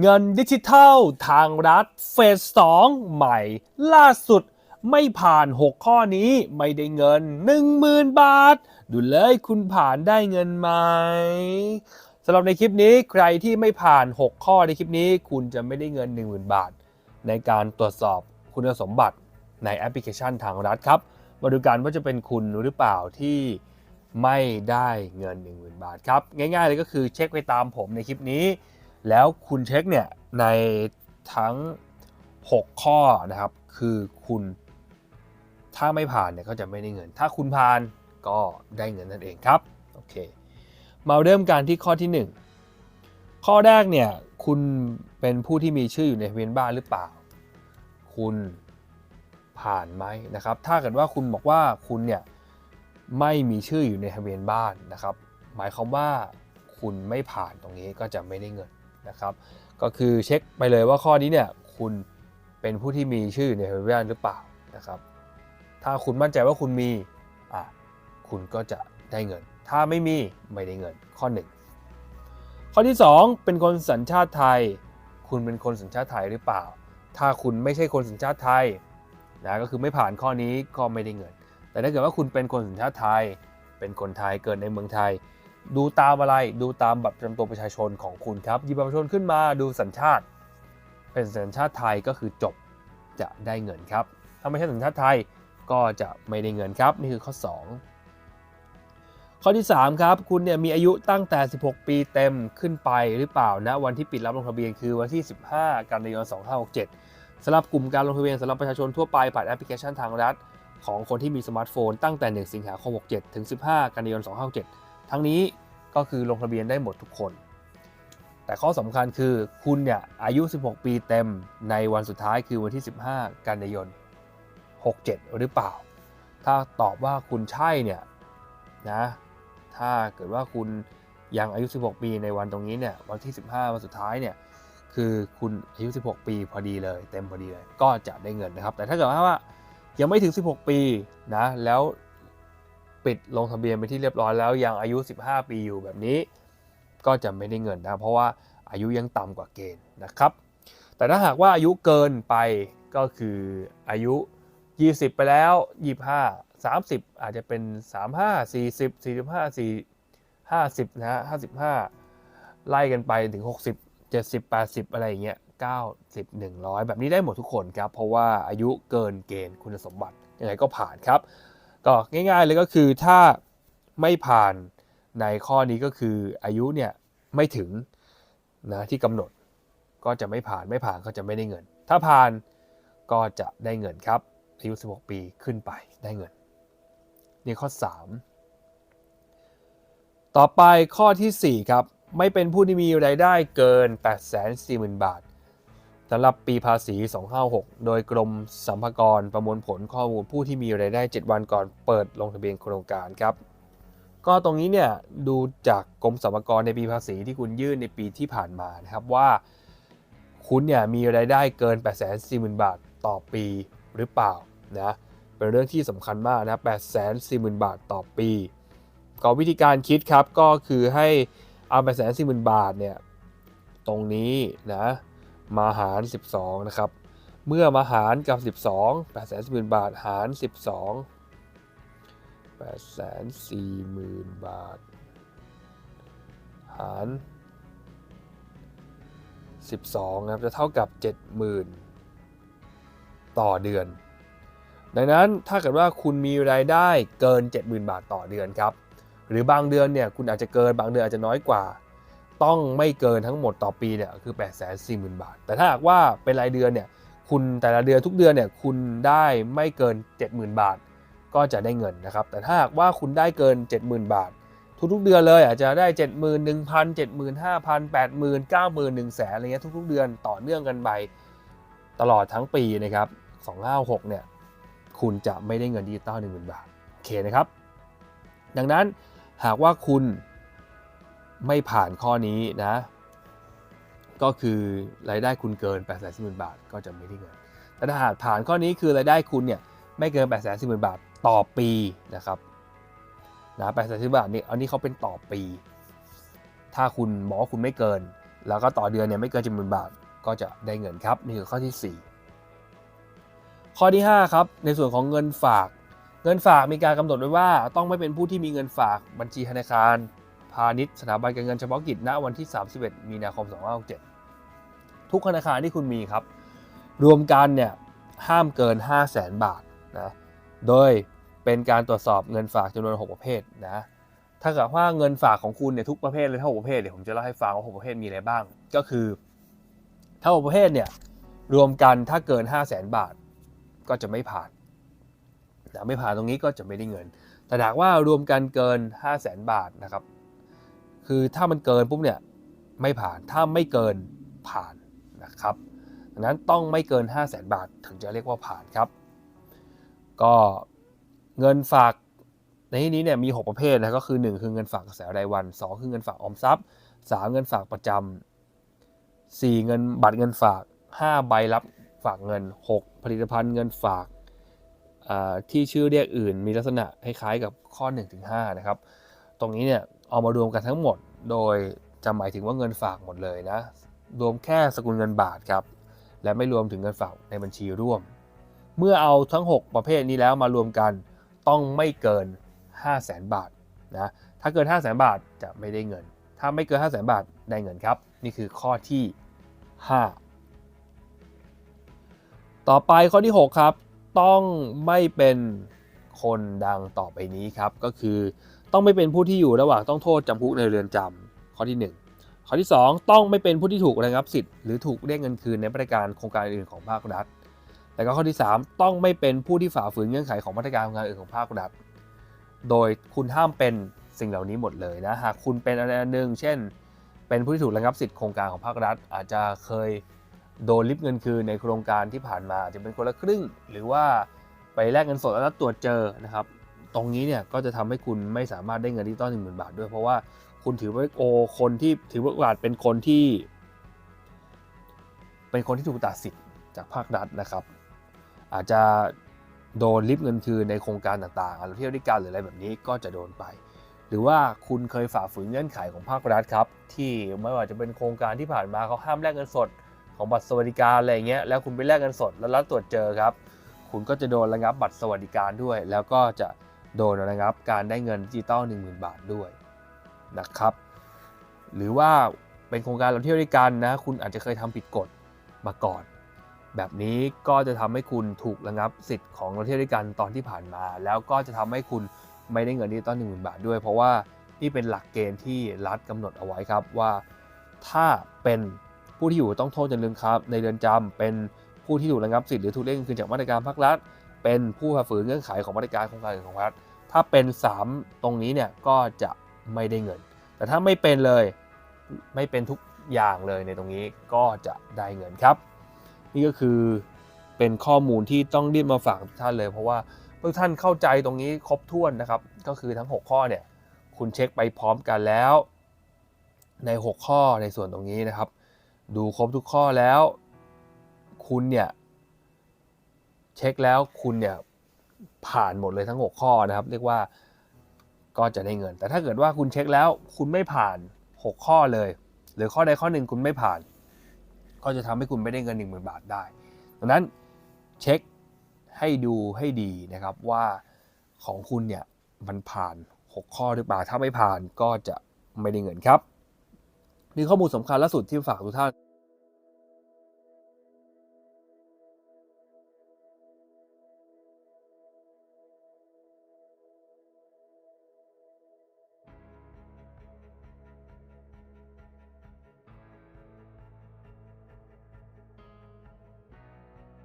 เงินดิจิทัลทางรัฐเฟสสองใหม่ ล่าสุดไม่ผ่าน 6 ข้อนี้ไม่ได้เงิน 10,000 บาท ดูเลยคุณผ่านได้เงินไหมสำหรับในคลิปนี้ใครที่ไม่ผ่าน 6 ข้อในคลิปนี้ คุณจะไม่ได้เงิน 10,000 บาท ในการตรวจสอบคุณสมบัติในแอปพลิเคชันทางรัฐครับ มาดูกันว่าจะเป็นคุณหรือเปล่าที่ไม่ได้เงิน 10,000 บาทครับ ง่ายๆเลยก็คือเช็คไปตามผมในคลิปนี้ แล้วคุณเช็คเนี่ยในทั้ง 6 ข้อนะครับ คือคุณถ้าไม่ผ่านเนี่ยก็จะไม่ได้เงิน ถ้าคุณผ่านก็ได้เงินนั่นเองครับโอเคมาเริ่มการที่ข้อที่ 1 ข้อแรกเนี่ยคุณเป็นผู้ที่มีชื่ออยู่ในทะเบียนบ้านหรือเปล่า คุณผ่านไหมนะครับ ถ้าเกิดว่าคุณบอกว่าคุณเนี่ยไม่มีชื่ออยู่ในทะเบียนบ้านนะครับ หมายความว่าคุณไม่ผ่านตรงนี้ก็จะไม่ได้เงิน นะครับก็คือเช็คไปเลยว่าข้อนี้เนี่ยคุณเป็นผู้ที่มีชื่ออยู่ในทะเบียนบ้านหรือเปล่านะครับถ้าคุณมั่นใจว่าคุณมีอะคุณก็จะได้เงิน ถ้าไม่มีไม่ได้เงินข้อ 1 ข้อที่ 2 เป็นคนสัญชาติไทย คุณเป็นคนสัญชาติไทยหรือเปล่า ถ้าคุณไม่ใช่คนสัญชาติไทยนะก็คือไม่ผ่านข้อนี้ก็ไม่ได้เงิน แต่ถ้าเกิดว่าคุณเป็นคนสัญชาติไทย เป็นคนไทยเกิดในเมืองไทย ดูตามอะไรดูตามบัตรประจำตัวประชาชนของคุณครับหยิบบัตรประชาชนขึ้นมาดูสัญชาติ เป็นสัญชาติไทยก็คือจบจะได้เงินครับ ถ้าไม่ใช่สัญชาติไทยก็จะไม่ได้เงินครับ นี่คือข้อ 2 ข้อที่ 3 ครับ คุณเนี่ยมีอายุตั้งแต่ 16 ปีเต็มขึ้นไปหรือเปล่านะวันที่ปิดรับลงทะเบียนคือวันที่ 15 กันยายน 2567สำหรับกลุ่มการลงทะเบียนสำหรับประชาชนทั่วไปผ่านแอปพลิเคชันทางรัฐ ของคนที่มีสมาร์ทโฟนตั้งแต่ 1 สิงหาคม 67 ถึง 15 กันยายน 2567 ทั้งนี้ก็คือลงทะเบียนได้หมดทุกคน แต่ข้อสำคัญคือคุณเนี่ยอายุ 16 ปีเต็มในวันสุดท้ายคือวันที่ 15 กันยายน 67 หรือเปล่า ถ้าตอบว่าคุณใช่เนี่ยนะถ้าเกิดว่าคุณยังอายุ 16 ปีในวันตรงนี้เนี่ยวันที่ 15 วันสุดท้ายเนี่ยคือคุณอายุ 16 ปีพอดีเลย เต็มพอดีเลยก็จะได้เงินนะครับ แต่ถ้าเกิดว่ายังไม่ถึง 16 ปีนะแล้ว ปิดลงทะเบียนไปที่เรียบร้อยแล้วยังอายุ 15 ปีอยู่แบบนี้ ก็จะไม่ได้เงินนะ เพราะว่าอายุยังต่ำกว่าเกณฑ์นะครับ แต่ถ้าหากว่าอายุเกินไปก็คืออายุ 20 ไปแล้ว 25 30 อาจจะเป็น 35 40 45 4 50นะฮะ55 ไล่กันไปถึง 60 70 80 อะไรอย่างเงี้ย90 100 แบบนี้ได้หมดทุกคนครับ เพราะว่าอายุเกินเกณฑ์คุณสมบัติยังไงก็ผ่านครับ ก็ง่ายๆเลยก็คือถ้าไม่ผ่านในข้อนี้ก็คืออายุเนี่ยไม่ถึงนะที่กำหนดก็จะไม่ผ่านไม่ผ่านก็จะไม่ได้เงิน ถ้าผ่านก็จะได้เงินครับ อายุ 16 ปีขึ้นไปได้เงิน นี่ข้อ 3 ต่อไปข้อทีสี่4 ครับ ไม่เป็นผู้ที่มีรายได้เกิน 840,000 บาท สำหรับปีภาษี 256 โดยกรมสรรพากรประมวลผลข้อมูลผู้ที่มีรายได้ 7 วันก่อนเปิดลงทะเบียนโครงการครับ ก็ตรงนี้เนี่ยดูจากกรมสรรพากรในปีภาษีที่คุณยื่นในปีที่ผ่านมานะครับว่า คุณเนี่ยมีรายได้เกิน 840,000 บาทต่อปีหรือเปล่านะเป็นเรื่องที่สำคัญมากนะ 840,000 บาทต่อปี ก็วิธีการคิดครับก็คือให้เอา 840,000 บาทเนี่ยตรงนี้นะ มาหาร 12 นะครับ เมื่อมาหารกับ 12 840,000 บาทหาร 12 840,000 บาท หาร 12 นะครับ จะเท่ากับ 70,000 ต่อเดือน ดังนั้นถ้าเกิดว่าคุณมีรายได้เกิน 70,000 บาทต่อเดือนครับ หรือบางเดือนเนี่ยคุณอาจจะเกินบางเดือนอาจจะน้อยกว่า ต้องไม่เกินทั้งหมดต่อปีเนี่ยคือ 840,000 บาท แต่ถ้าหากว่าเป็นรายเดือนเนี่ยคุณแต่ละเดือนทุกเดือนเนี่ยคุณได้ไม่เกิน 70,000 บาท ก็จะได้เงินนะครับ แต่ถ้าหากว่าคุณได้เกิน 70,000 บาท ทุกๆเดือนเลยอาจจะได้ 71,000 75,000 80,000 90,000 1แสนอะไรเงี้ยทุกๆ เดือนต่อเนื่องกันไปตลอดทั้งปีนะครับ256เนี่ยคุณจะไม่ได้เงินดิจิตอล10,000 บาทโอเคนะครับ ดังนั้นหากว่าคุณ ไม่ผ่านข้อนี้นะ ก็คือรายได้คุณเกิน8 4 0 0 0 0 บาท ก็จะไม่ได้เงิน แต่ถ้าหากผ่านข้อนี้คือรายได้คุณเนี่ยไม่เกิน8 4 0 0 0 0 บาทต่อปีนะครับนะ8 4 0 0 0 0บาทนี่อันนี้เขาเป็นต่อปี ถ้าคุณบอกว่าคุณไม่เกิน แล้วก็ต่อเดือนเนี่ยไม่เกินจำนวนบาทก็จะได้เงินครับ นี่คือข้อที่ 4 ข้อที่ 5 ครับ ในส่วนของเงินฝาก เงินฝากมีการกำหนดไว้ว่า ต้องไม่เป็นผู้ที่มีเงินฝากบัญชีธนาคาร พาณิชย์สถาบันการเงินเฉพาะกิจณวันที่ 31 มีนาคม 2567 ทุกธนาคารที่คุณมีครับ รวมกันเนี่ยห้ามเกิน 5 0 0แสนบาทนะโดยเป็นการตรวจสอบเงินฝากจำนวน 6 ประเภทนะถ้าเกิดว่าเงินฝากของคุณเนี่ยทุกประเภทเลยทั้งหประเภทเดี๋ยวผมจะเล่าให้ฟังว่าหกประเภทมีอะไรบ้าง ก็คือทั้งหกประเภทเนี่ยรวมกันถ้าเกิน 5 0 0แสนบาทก็จะไม่ผ่านนะไม่ผ่านตรงนี้ก็จะไม่ได้เงิน แต่หากว่ารวมกันเกิน 5 0 0แสนบาทนะครับ คือถ้ามันเกินปุ๊บเนี่ยไม่ผ่านถ้าไม่เกินผ่านนะครับดังนั้นต้องไม่เกิน 5 0 0แสนบาทถึงจะเรียกว่าผ่านครับ ก็เงินฝากในที่นี้เนี่ยมี 6 ประเภทนะก็คือ 1 คือเงินฝากกระแสรายวัน 2 คือเงินฝากออมทรัพย์ 3 เงินฝากประจำ4เงินบัตรเงินฝาก 5 ใบรับฝากเงิน 6 ผลิตภัณฑ์เงินฝากที่ชื่อเรียกอื่น มีลักษณะคล้ายๆกับข้อ 1-5 นะครับ ตรงนี้เนี่ย เอามารวมกันทั้งหมด โดยจะหมายถึงว่าเงินฝากหมดเลยนะ รวมแค่สกุลเงินบาทครับ และไม่รวมถึงเงินฝากในบัญชีร่วม เมื่อเอาทั้ง 6 ประเภทนี้แล้วมารวมกันต้องไม่เกิน 5 0 0แสนบาทนะ ถ้าเกิน 5 0 0แสนบาทจะไม่ได้เงิน ถ้าไม่เกิน 5 0 0แสนบาทได้เงินครับ นี่คือข้อที่ 5 ต่อไปข้อที่ 6 ครับ ต้องไม่เป็นคนดังต่อไปนี้ครับ ก็คือ ต้องไม่เป็นผู้ที่อยู่ระหว่างต้องโทษจำคุกในเรือนจำข้อที่ 1 ข้อที่ 2 ต้องไม่เป็นผู้ที่ถูกระงับสิทธิ์หรือถูกเรียกเงินคืนในมาตรการโครงการอื่นของภาครัฐ แล้วก็ข้อที่ 3 ต้องไม่เป็นผู้ที่ฝ่าฝืนเงื่อนไขของมาตรการโครงการอื่นของภาครัฐ โดยคุณห้ามเป็นสิ่งเหล่านี้หมดเลยนะหากคุณเป็นอะไรนหนึ่งเช่น เป็นผู้ที่ถูกระงับสิทธิ์โครงการของภาครัฐ อาจจะเคยโดนริบเงินคืนในโครงการที่ผ่านมาอาจจะเป็นคนละครึ่ง หรือว่าไปแลกเงินสดแล้วตรวจเจอนะครับ ตรงนี้เนี่ยก็จะทำให้คุณไม่สามารถได้เงินดิจิตอลหนึ่งหมื่นบาทด้วย เพราะว่าคุณถือว่าโอคนที่ถือว่าเป็นคนที่ เป็นคนที่ถูกตัดสิทธิ์จากภาครัฐนะครับ อาจจะโดนริบเงินคืนในโครงการต่างๆเราเที่ยวด้วยกันหรืออะไรแบบนี้ก็จะโดนไป หรือว่าคุณเคยฝ่าฝืนเงื่อนไขของภาครัฐครับ ที่ไม่ว่าจะเป็นโครงการที่ผ่านมาเขาห้ามแลกเงินสด ของบัตรสวัสดิการอะไรเงี้ยแล้วคุณไปแลกเงินสดแล้วรัฐตรวจเจอครับ คุณก็จะโดนระงับบัตรสวัสดิการด้วย แล้วก็จะ โดนระงับการได้เงินดิจิตอล10,000 บาทด้วยนะครับ หรือว่าเป็นโครงการเราเที่ยวด้วยกันนะ คุณอาจจะเคยทำผิดกฎมาก่อน แบบนี้ก็จะทำให้คุณถูกระงับสิทธิ์ของเราเที่ยวด้วยกันตอนที่ผ่านมา แล้วก็จะทำให้คุณไม่ได้เงินดิจิตอลหนึ่งหมื่นบาทด้วย เพราะว่านี่เป็นหลักเกณฑ์ที่รัฐกำหนดเอาไว้ครับว่า ถ้าเป็นผู้ที่อยู่ต้องโทษจำเลยครับในเรือนจำเป็นผู้ที่ถูกระงับสิทธิ์หรือถูกเรียกเงินคืนจากมาตรการภาครัฐ เป็นผู้ฝ่าฝืนเงื่อนไขของมาตรการโครงการอื่นของรัฐถ้าเป็น 3 ตรงนี้เนี่ยก็จะไม่ได้เงิน แต่ถ้าไม่เป็นเลยไม่เป็นทุกอย่างเลยในตรงนี้ก็จะได้เงินครับ นี่ก็คือเป็นข้อมูลที่ต้องรีบมาฝากทุกท่านเลย เพราะว่าทุกท่านเข้าใจตรงนี้ครบถ้วนนะครับ ก็คือทั้ง 6 ข้อเนี่ยคุณเช็คไปพร้อมกันแล้ว ใน 6 ข้อในส่วนตรงนี้นะครับ ดูครบทุกข้อแล้ว คุณเนี่ย เช็คแล้วคุณเนี่ยผ่านหมดเลยทั้ง 6 ข้อนะครับ เรียกว่าก็จะได้เงิน แต่ถ้าเกิดว่าคุณเช็คแล้วคุณไม่ผ่าน 6 ข้อเลย หรือข้อใดข้อหนึ่งคุณไม่ผ่าน ก็จะทำให้คุณไม่ได้เงิน 1 0,000 บาทได้ดังนั้นเช็คให้ดูให้ดีนะครับว่าของคุณเนี่ยมันผ่าน 6 ข้อหรือเปล่าถ้าไม่ผ่านก็จะไม่ได้เงินครับนี่ข้อมูลสำคัญล่าสุดที่ฝากทุกท่าน